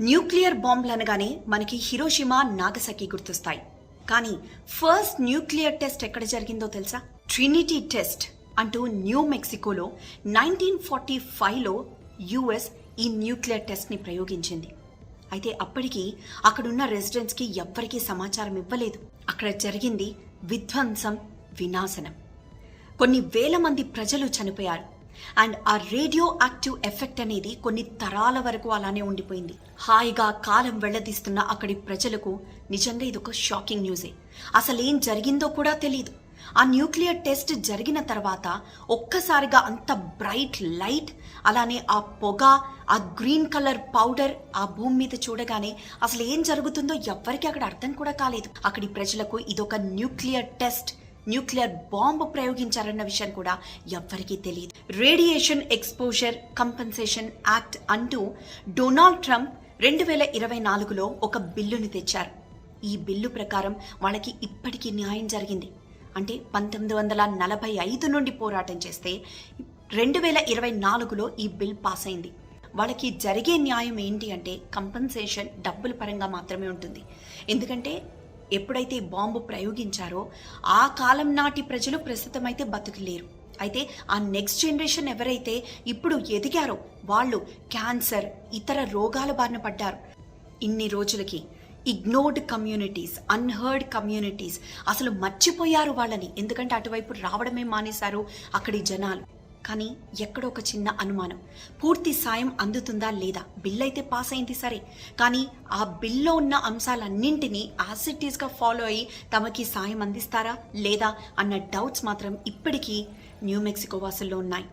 Nuclear బాంబులు అనగానే మనకి హిరోషిమా నాగసకి గుర్తొస్తాయి. కానీ ఫస్ట్ న్యూక్లియర్ టెస్ట్ ఎక్కడ జరిగిందో తెలుసా? ట్రినిటీ టెస్ట్ అంటూ న్యూ మెక్సికోలో నైన్టీన్ ఫార్టీ ఫైవ్లో యుఎస్ ఈ న్యూక్లియర్ టెస్ట్ని ప్రయోగించింది. అయితే అప్పటికి అక్కడున్న రెసిడెంట్స్కి ఎవ్వరికీ సమాచారం ఇవ్వలేదు. అక్కడ జరిగింది విధ్వంసం వినాశనం. కొన్ని వేల మంది ప్రజలు చనిపోయారు. అండ్ ఆ రేడియో యాక్టివ్ ఎఫెక్ట్ అనేది కొన్ని తరాల వరకు అలానే ఉండిపోయింది. హాయిగా కాలం వెళ్ళదీస్తున్న అక్కడి ప్రజలకు నిజంగా ఇది ఒక షాకింగ్ న్యూసే. అసలు ఏం జరిగిందో కూడా తెలియదు ఆ న్యూక్లియర్ టెస్ట్ జరిగిన తర్వాత ఒక్కసారిగా అంత బ్రైట్ లైట్ అలానే ఆ పొగ ఆ గ్రీన్ కలర్ పౌడర్ ఆ భూమి మీద చూడగానే అసలు ఏం జరుగుతుందో ఎవ్వరికీ అక్కడ అర్థం కూడా కాలేదు. అక్కడి ప్రజలకు ఇదొక న్యూక్లియర్ టెస్ట్. న్యూక్లియర్ బాంబు ప్రయోగించారన్న విషయం కూడా ఎవ్వరికీ తెలియదు రేడియేషన్ ఎక్స్పోజర్ కంపెన్సేషన్ యాక్ట్ అంటూ డొనాల్డ్ ట్రంప్ రెండు వేల ఇరవై నాలుగులో ఒక బిల్లును తెచ్చారు. ఈ బిల్లు ప్రకారం వాళ్ళకి ఇప్పటికీ న్యాయం జరిగింది. అంటే పంతొమ్మిది వందల నలభై ఐదు నుండి పోరాటం చేస్తే రెండు వేల ఇరవై నాలుగులో ఈ బిల్ పాస్ అయింది వాళ్ళకి జరిగే న్యాయం ఏంటి అంటే కంపెన్సేషన్ డబ్బుల పరంగా మాత్రమే ఉంటుంది. ఎందుకంటే ఎప్పుడైతే బాంబు ప్రయోగించారో ఆ కాలం నాటి ప్రజలు ప్రస్తుతం అయితే బతుకులేరు. అయితే ఆ నెక్స్ట్ జనరేషన్ ఎవరైతే ఇప్పుడు ఎదిగారో వాళ్ళు క్యాన్సర్ ఇతర రోగాల బారిన పడ్డారు. ఇన్ని రోజులకి ఇగ్నోర్డ్ కమ్యూనిటీస్ అన్హర్డ్ కమ్యూనిటీస్ అసలు మర్చిపోయారు వాళ్ళని. ఎందుకంటే అటువైపు రావడమే మానేశారు అక్కడి జనాలు. కానీ ఎక్కడో ఒక చిన్న అనుమానం. పూర్తి సాయం అందుతుందా లేదా? బిల్ అయితే పాస్ అయింది సరే. కానీ ఆ బిల్లో ఉన్న అంశాలన్నింటినీ యాసిటీస్గా ఫాలో అయ్యి తమకి సాయం అందిస్తారా లేదా అన్న డౌట్స్ మాత్రం ఇప్పటికీ న్యూ మెక్సికో వాసుల్లో ఉన్నాయి.